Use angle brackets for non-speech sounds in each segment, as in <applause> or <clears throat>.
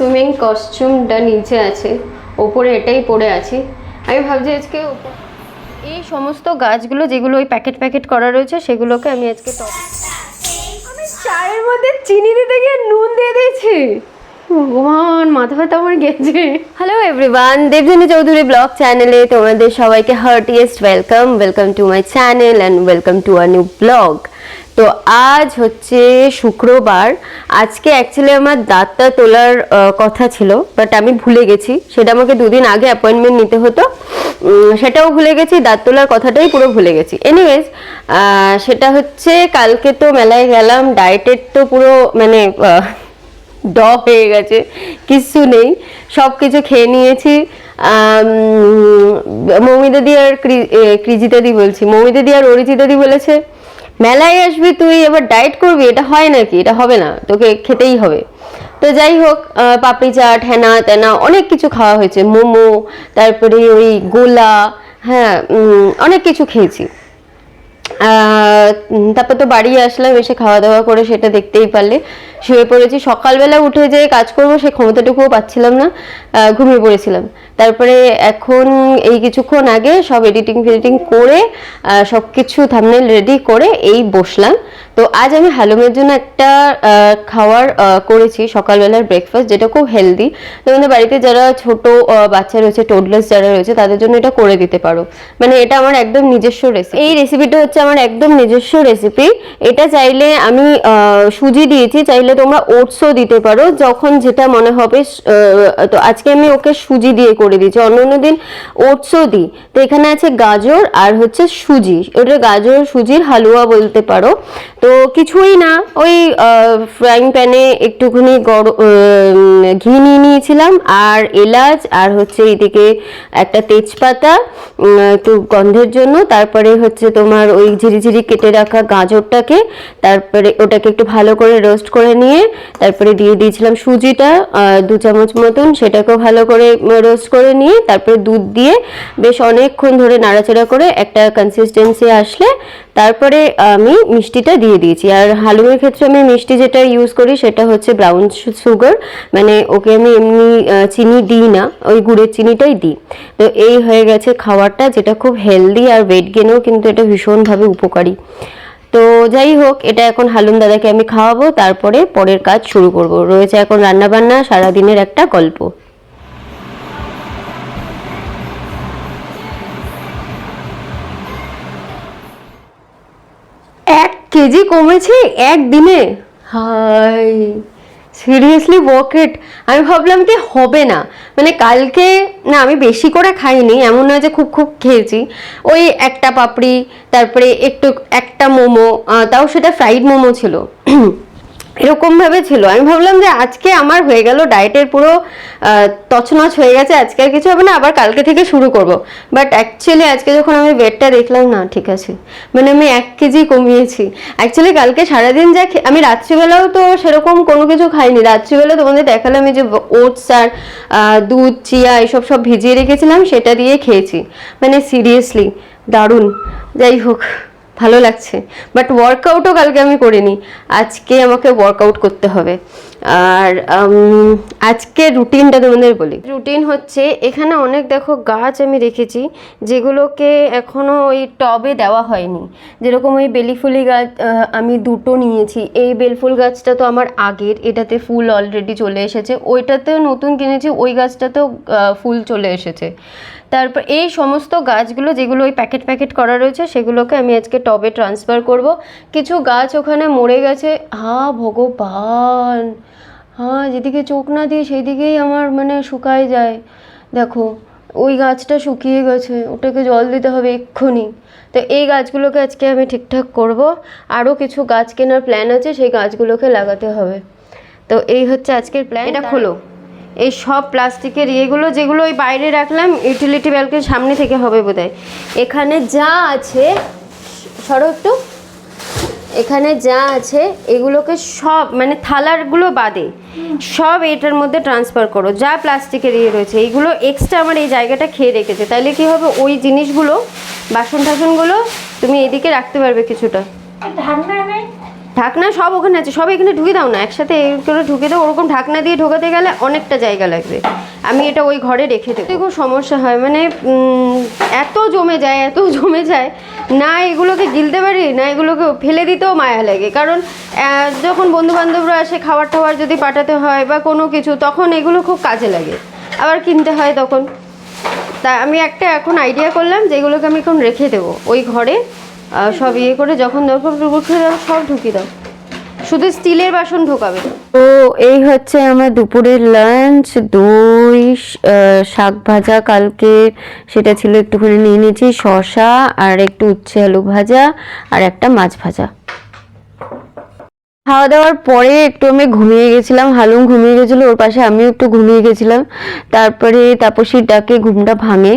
Swimming কস্টিউমটা নিচে আছে ওপরে এটাই পরে আছি। আমি ভাবছি আজকে এই সমস্ত গাছগুলো যেগুলো ওই প্যাকেট প্যাকেট করা রয়েছে সেগুলোকে আমি আজকে টপ আমি চায়ের মধ্যে চিনি দিতে গিয়ে নুন দিয়ে দিয়েছি। ভগবান মাথা ব্যথা আমার গেছে। Hello everyone Debjani Chowdhury blog চ্যানেলে তোমাদের সবাইকে heartiest welcome welcome to my channel and welcome to a new blog তো আজ হচ্ছে শুক্রবার। আজকে অ্যাকচুয়ালি আমার দাঁতটা তোলার কথা ছিল বাট আমি ভুলে গেছি। সেটা আমাকে দুদিন আগে অ্যাপয়েন্টমেন্ট নিতে হতো। সেটাও ভুলে গেছি দাঁত তোলার কথাটাই পুরো ভুলে গেছি। এনিওয়েজ সেটা হচ্ছে কালকে তো মেলায় গেলাম ডায়েটের তো পুরো মানে ড হয়ে গেছে কিচ্ছু নেই সব কিছু খেয়ে নিয়েছি। মৌমিতা দি আর ক্রি- এ, বলছি মৌমিতা দি আর অরিজিতা দি বলেছে মেলায় আসবি তুই, এবার ডায়েট করবি, এটা হয় নাকি? এটা হবে না, তোকে খেতেই হবে। তো যাই হোক পাপড়ি চাট, হেনা তেনা, অনেক কিছু খাওয়া হয়েছে। মোমো, তারপরে ওই গোলা হ্যাঁ অনেক কিছু খেয়েছি। তারপর তো বাড়ি আসলাম, এসে খাওয়া দাওয়া করে সেটা দেখতেই পারলে। শুয়ে পড়েছি। সকালবেলা উঠে যে কাজ করব, সে ক্ষমতাটুকুও পাচ্ছিলাম না ঘুমিয়ে পড়েছিলাম। তারপরে এখন এই কিছুক্ষণ আগে সব এডিটিং ফেডিটিং করে সব কিছু থামনেল রেডি করে এই বসলাম। তো আজ আমি হালুমের জন্য একটা খাওয়ার করেছি সকালবেলার ব্রেকফাস্ট যেটা খুব হেলদি তোমাদের বাড়িতে যারা ছোট বাচ্চা রয়েছে টোডলার্স যারা রয়েছে, তাদের জন্য এটা করে দিতে পারো। মানে এটা আমার একদম নিজস্ব রেসিপি এই রেসিপিটা হচ্ছে আমার একদম নিজস্ব রেসিপি এটা চাইলে আমি সুজি দিয়েছি, চাইলে তোমরা ওটসও দিতে পারো, যখন যেটা মনে হবে তো আজকে আমি ওকে সুজি দিয়ে করে দিয়েছি। অন্য অন্য দিন ওটসও দিই। তো এখানে আছে গাজর আর হচ্ছে সুজি। ওটা গাজর, সুজির হালুয়া বলতে পারো। তো কিছুই না, ওই ফ্রাইং প্যানে একটুখানি গরম ঘি নিয়ে নিয়েছিলাম, আর এলাচ, আর হচ্ছে এইদিকে একটা তেজপাতা একটু গন্ধের জন্য। তারপরে হচ্ছে তোমার ওই ঝিরিঝিরি কেটে রাখা গাজরটাকে, তারপরে ওটাকে একটু ভালো করে রোস্ট করে নিয়ে তারপরে দিয়ে দিয়েছিলাম সুজিটা দু চামচ মতন সেটাকেও ভালো করে রোস্ট করে নিয়ে তারপরে দুধ দিয়ে বেশ অনেকক্ষণ ধরে নাড়াচাড়া করে একটা কনসিস্টেন্সি আসলে তারপরে আমি মিষ্টিটা দিয়ে দিয়েছি। আর হালুমের ক্ষেত্রে আমি মিষ্টি যেটা ইউজ করি সেটা হচ্ছে ব্রাউন সুগার মানে ওকে আমি এমনি চিনি দিই না, ওই গুড়ের চিনিটাই দিই। তো এই হয়ে গেছে খাবারটা যেটা খুব হেলদি আর ওয়েট গেনেও কিন্তু এটা ভীষণভাবে উপকারী। তো যাই হোক, এটা এখন হালুন দাদাকে আমি খাওয়াবো, তারপরে পরের কাজ শুরু করব। রয়েছে এখন রান্নাবান্না, সারাদিনের একটা গল্প। এক কেজি কমেছে একদিনে। হাই সিরিয়াসলি ওয়ার্ক ইট আমি ভাবলাম কি হবে না। মানে কালকে, না, আমি বেশি করে খাইনি, এমন নয় যে খুব খুব খেয়েছি। ওই একটা পাপড়ি, তারপরে একটু, একটা মোমো তাও সেটা ফ্রাইড মোমো ছিল। এরকম ভাবে ছিল। আমি ভাবলাম যে আজকে আমার হয়ে গেল ডায়েটের পুরো তছনছ হয়ে গেছে, আজকে আর কিছু হবে না, আবার কালকে থেকে শুরু করব। বাট অ্যাকচুয়ালি আজকে যখন আমি ওয়েটটা দেখলাম, না, ঠিক আছে। মানে আমি এক কেজি কমিয়েছি। অ্যাকচুয়ালি কালকে সারাদিন যা আমি রাত্রিবেলাও তো সেরকম কোনো কিছু খাইনি। রাত্রিবেলা তোমাদের দেখালাম যে ওটস আর দুধ, চিয়া, এসব সব ভিজিয়ে রেখেছিলাম, সেটা দিয়ে খেয়েছি। মানে সিরিয়াসলি দারুণ। যাই হোক। ভালো লাগছে। বাট ওয়ার্কআউটও কালকে আমি করিনি। আজকে আমাকে ওয়ার্কআউট করতে হবে। আর আজকে রুটিনটা তোমাদের বলি। রুটিন হচ্ছে, এখানে অনেক দেখো গাছ আমি রেখেছি, যেগুলোকে এখনও ওই টবে দেওয়া হয়নি। যেরকম ওই বেলিফুলি গাছ আমি দুটো নিয়েছি। এই বেলফুল গাছটা তো আমার আগের, এটাতে ফুল অলরেডি চলে এসেছে। ওইটাতেও নতুন কিনেছি, ওই গাছটাতেও ফুল চলে এসেছে। তারপর এই সমস্ত গাছগুলো যেগুলো ওই প্যাকেট প্যাকেট করা রয়েছে, সেগুলোকে আমি আজকে টবে ট্রান্সফার করব। কিছু গাছ ওখানে মরে গেছে। হা ভগবান! হ্যাঁ যেদিকে চোখ না দিই সেই দিকেই আমার মানে শুকায় যায়। দেখো ওই গাছটা শুকিয়ে গেছে ওটাকে জল দিতে হবে এক্ষুনি। তো এই গাছগুলোকে আজকে আমি ঠিকঠাক করব। আরও কিছু গাছ কেনার প্ল্যান আছে সেই গাছগুলোকে লাগাতে হবে। তো এই হচ্ছে আজকের প্ল্যান এটা খোলো। এই সব প্লাস্টিকের ইয়েগুলো যেগুলো ওই বাইরে রাখলাম ইউটিলিটি ব্যালকের সামনে থেকে হবে বোধহয়। এখানে যা আছে সরো একটু। এখানে যা আছে, এগুলোকে সব মানে থালারগুলো বাদে, সব এটার মধ্যে ট্রান্সফার করো। যা প্লাস্টিকের ইয়ে রয়েছে এইগুলো এক্সট্রা আমার এই জায়গাটা খেয়ে রেখেছে। তাইলে কি হবে? ওই জিনিসগুলো বাসন টাসনগুলো তুমি এদিকে রাখতে পারবে কিছুটা। ঢাকনা ঢাকনা সব ওখানে আছে, সব এখানে ঢুকে দাও না, একসাথে করে ঢুকে দাও, ওরকম ঢাকনা দিয়ে ঢোকাতে গেলে অনেকটা জায়গা লাগবে। আমি এটা ওই ঘরে রেখে দেবো। খুব সমস্যা হয় মানে এত জমে যায়, এত <laughs> জমে যায়, না এগুলোকে গিলতে পারি, না এগুলোকে ফেলে দিতেও মায়া লাগে। কারণ যখন বন্ধু বান্ধবরা আসে খাবার টাবার যদি পাঠাতে হয় বা কোনো কিছু, তখন এগুলো খুব কাজে লাগে। আবার কিনতে হয় তখন। তা আমি একটা এখন আইডিয়া করলাম যে এগুলোকে আমি এখন রেখে দেবো, ওই ঘরে। সব ইয়ে করে যখন দরকার সব ঢুকিয়ে দাও। শুধু স্টিলের বাসন ঢোকাবে। তো এই হচ্ছে আমার দুপুরের লাঞ্চ দই শাক ভাজা কালকে। সেটা ছিল একটুখানি নিয়ে নিয়েছি শশা আর একটু উচ্ছে আলু ভাজা আর একটা মাছ ভাজা। খাওয়া দাওয়ার পরে একটু আমি ঘুমিয়ে গেছিলাম, হালুম ঘুমিয়ে গেছিল, ওর পাশে আমিও একটু ঘুমিয়ে গেছিলাম। তারপরে তাপসীর ডাকে ঘুমটা ভাঙে।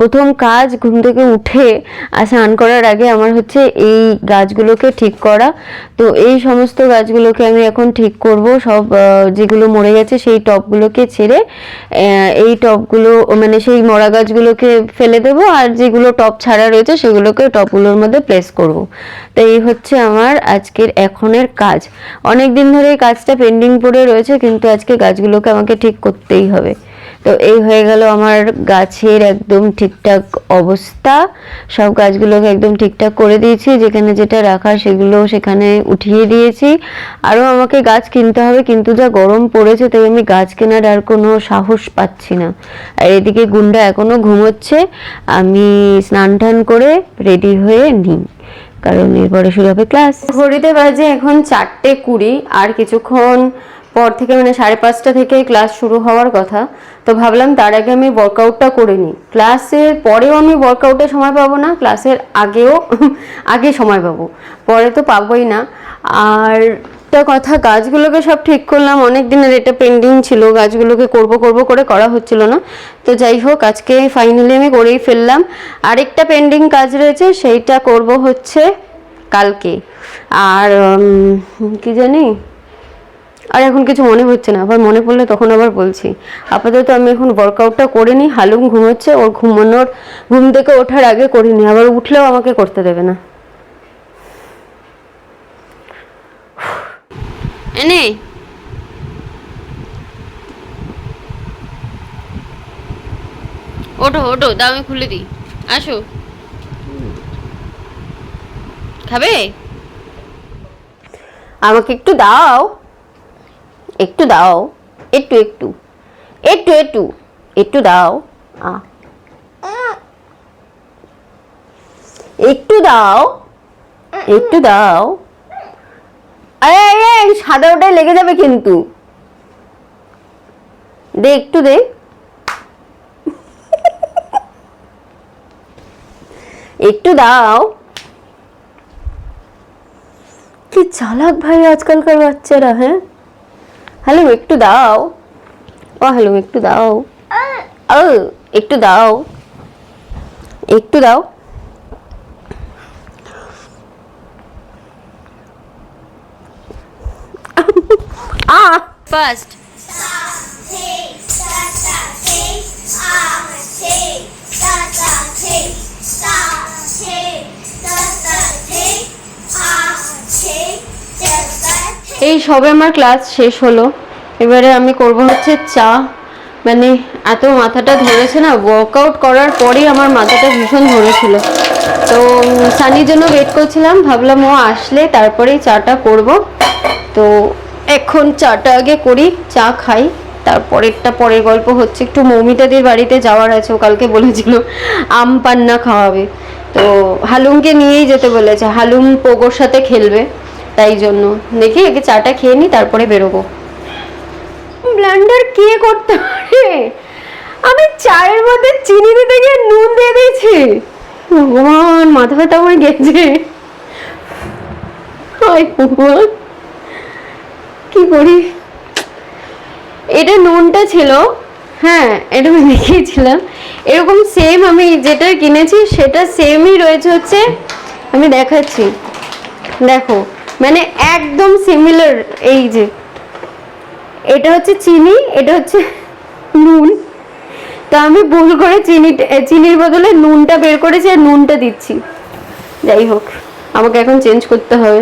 প্রথম কাজ ঘুম থেকে উঠে আর স্নান করার আগে আমার হচ্ছে এই গাছগুলোকে ঠিক করা। তো এই সমস্ত গাছগুলোকে আমি এখন ঠিক করব। সব যেগুলো মরে গেছে সেই টবগুলোকে ছেড়ে এই টবগুলো মানে সেই মরা গাছগুলোকে ফেলে দেবো আর যেগুলো টব ছাড়া রয়েছে সেগুলোকে টবগুলোর মধ্যে প্লেস করব। তো এই হচ্ছে আমার আজকের এখনের কাজ। অনেক দিন ধরে এই কাজটা পেন্ডিং পড়ে রয়েছে, কিন্তু আজকে গাছগুলোকে আমাকে ঠিক করতেই হবে। তো এই হয়ে গেল আমার গাছের একদম ঠিকঠাক অবস্থা। সব গাছগুলোকে একদম ঠিকঠাক করে দিয়েছি, যেখানে যেটা রাখার সেগুলো সেখানে উঠিয়ে দিয়েছি। আরও আমাকে গাছ কিনতে হবে, কিন্তু যা গরম পড়েছে তাই আমি গাছ কেনার আর কোনো সাহস পাচ্ছি না। আর এদিকে গুন্ডা এখনও ঘুমোচ্ছে, আমি স্নান টান করে রেডি হয়ে নিই, কারণ এরপরে শুরু হবে ক্লাস ঘড়িতে বাজে এখন চারটে কুড়ি, আর কিছুক্ষণ পর থেকে মানে সাড়ে পাঁচটা থেকে ক্লাস শুরু হওয়ার কথা। তো ভাবলাম তার আগে আমি ওয়ার্কআউটটা করে নিই। ক্লাসের পরেও আমি ওয়ার্কআউটে সময় পাবো না ক্লাসের আগেও, <laughs> আগে সময় পাবো। পরে তো পাবোই না। আর একটা কথা, গাছগুলোকে সব ঠিক করলাম, অনেক দিনের এটা পেন্ডিং ছিল, গাছগুলোকে করব করব করে করা হচ্ছিল না। তো যাই হোক, আজকে ফাইনালি আমি করেই ফেললাম। আরেকটা পেন্ডিং কাজ রয়েছে, সেইটা করব হচ্ছে কালকে। আর কি জানি? আর এখন কিছু মনে হচ্ছে না আবার মনে পড়লে তখন আবার বলছি। আপাতত আমি এখন ওয়ার্কআউটটা করে নিই হালুম ঘুমোচ্ছে ওর ঘুমানোর ঘুম থেকে ওঠার আগে করিনি আবার উঠলেও আমাকে করতে দেবে না। এনে। ওঠো ওঠো দাও আমি খুলে দিই। আসো। খাবে? আমাকে একটু দাও। একটু দাও, একটু একটু একটু একটু একটু দাও একটু দাও একটু দাও সাদা ওটাই লেগে যাবে কিন্তু। দে একটু দে। একটু দাও। কি চালাক ভাই আজকালকার বাচ্চারা হ্যাঁ? হ্যালো একটু দাও ও হ্যালো একটু দাও ও একটু দাও একটু দাও আ ফার্স্ট এই সবে আমার ক্লাস শেষ হলো। এবারে আমি করব হচ্ছে চা। মানে এত মাথাটা ধরেছে না ওয়ার্কআউট করার পরেই আমার মাথাটা ভীষণ ধরেছিল। তো সানির জন্য ওয়েট করছিলাম, ভাবলাম ও আসলে তারপরেই চাটা করব। তো, এখন চাটা আগে করি, চা খাই। তারপরেরটা পরের গল্প হচ্ছে, একটু মৌমিতাদের বাড়িতে যাওয়ার আছে, ও কালকে বলেছিল, আম পান্না খাওয়াবে। তো, হালুমকে নিয়েই যেতে বলেছে, হালুম পোগোর সাথে খেলবে। তাই জন্য। দেখি আগে চাটা খেয়ে নি, তারপরে বেরোবো। ব্লান্ডার কে করতে পারে আমি চায়ের মধ্যে চিনি দিতে গিয়ে নুন দিয়ে দিয়েছি। ভগবান মাথা ব্যথা হয়ে গেছে কি করি? এটা নুনটা ছিল। হ্যাঁ এটা আমি দেখিয়েছিলাম। এরকম সেম আমি যেটা কিনেছি, সেটা সেমই রয়েছে হচ্ছে, আমি দেখাচ্ছি। দেখো মানে একদম সিমিলার এই যে। এটা হচ্ছে চিনি, এটা হচ্ছে নুন। তো আমি ভুল করে চিনি, চিনির বদলে নুনটা বের করেছি আর নুনটা দিচ্ছি। যাই হোক, আমাকে এখন চেঞ্জ করতে হবে।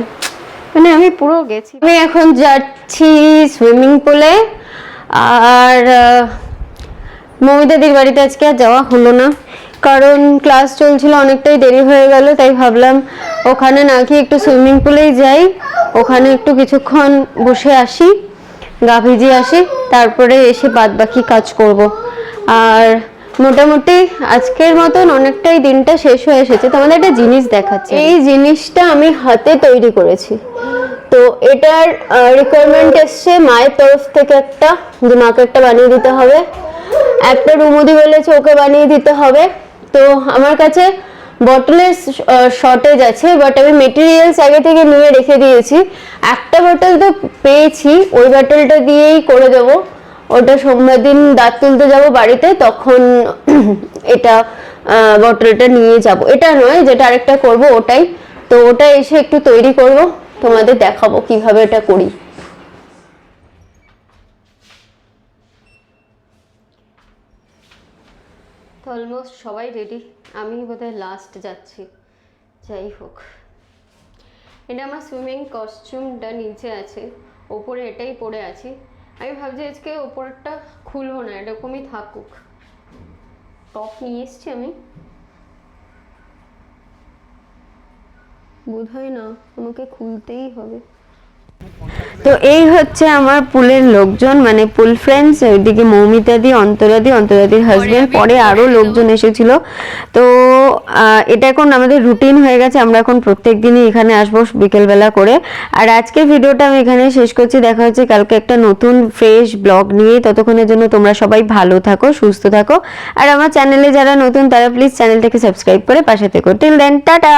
মানে আমি পুরো গেছি। আমি এখন যাচ্ছি সুইমিং পুলে আর মমিতাদির বাড়িতে আজকে আর যাওয়া হলো না। কারণ ক্লাস চলছিল অনেকটাই দেরি হয়ে গেল, তাই ভাবলাম ওখানে নাকি একটু সুইমিং পুলেই যাই। ওখানে একটু কিছুক্ষণ বসে আসি, গা ভিজিয়ে আসি, তারপরে এসে বাদ বাকি কাজ করব। আর মোটামুটি আজকের মতন অনেকটাই দিনটা শেষ হয়ে এসেছে। তোমাদের একটা জিনিস দেখাচ্ছে। এই জিনিসটা আমি হাতে তৈরি করেছি। তো এটার রিকোয়ারমেন্ট এসছে মায়ের তরফ থেকে একটা, যে মাকে একটা বানিয়ে দিতে হবে। একটা রুমুদি বলেছে, ওকে বানিয়ে দিতে হবে। তো আমার কাছে বটলের শর্টেজ আছে বাট আমি মেটেরিয়ালস আগে থেকে নিয়ে রেখে দিয়েছি। একটা বটল তো পেয়েছি, ওই বটলটা দিয়েই করে দেবো। ওটা সোমবার দিন দাঁত তুলতে যাব বাড়িতে, তখন <clears throat> এটা বটলটা নিয়ে যাব। এটা নয়, যেটা আরেকটা করব, ওটাই। তো ওটা এসে একটু তৈরি করব, তোমাদের দেখাবো কীভাবে এটা করি। তো অলমোস্ট সবাই রেডি আমি বোধহয় লাস্ট যাচ্ছি। যাই হোক। এটা আমার সুইমিং কস্টিউমটা নিচে আছে। ওপরে এটাই পরে আছি। আমি ভাবছি আজকে ওপরটা খুলবো না, এরকমই থাকুক। টপ নিয়ে এসছি আমি। বোধ হয় না, আমাকে খুলতেই হবে। তো এই হচ্ছে আমার পুলের লোকজন মানে পুল ফ্রেন্ডস ওইদিকে মৌমিতাদি অন্তরাদি অন্তরাদির হাজবেন্ড পরে আরও লোকজন এসেছিল। তো এটা এখন আমাদের রুটিন হয়ে গেছে আমরা এখন প্রত্যেক দিনই এখানে আসব বিকেলবেলা করে। আর আজকের ভিডিওটা আমি এখানে শেষ করছি দেখা হচ্ছে কালকে একটা নতুন ফ্রেশ ব্লগ নিয়ে। ততক্ষণের জন্য তোমরা সবাই ভালো থাকো সুস্থ থাকো। আর আমার চ্যানেলে যারা নতুন তারা প্লিজ চ্যানেলটাকে সাবস্ক্রাইব করে পাশে থেকো। Till then tata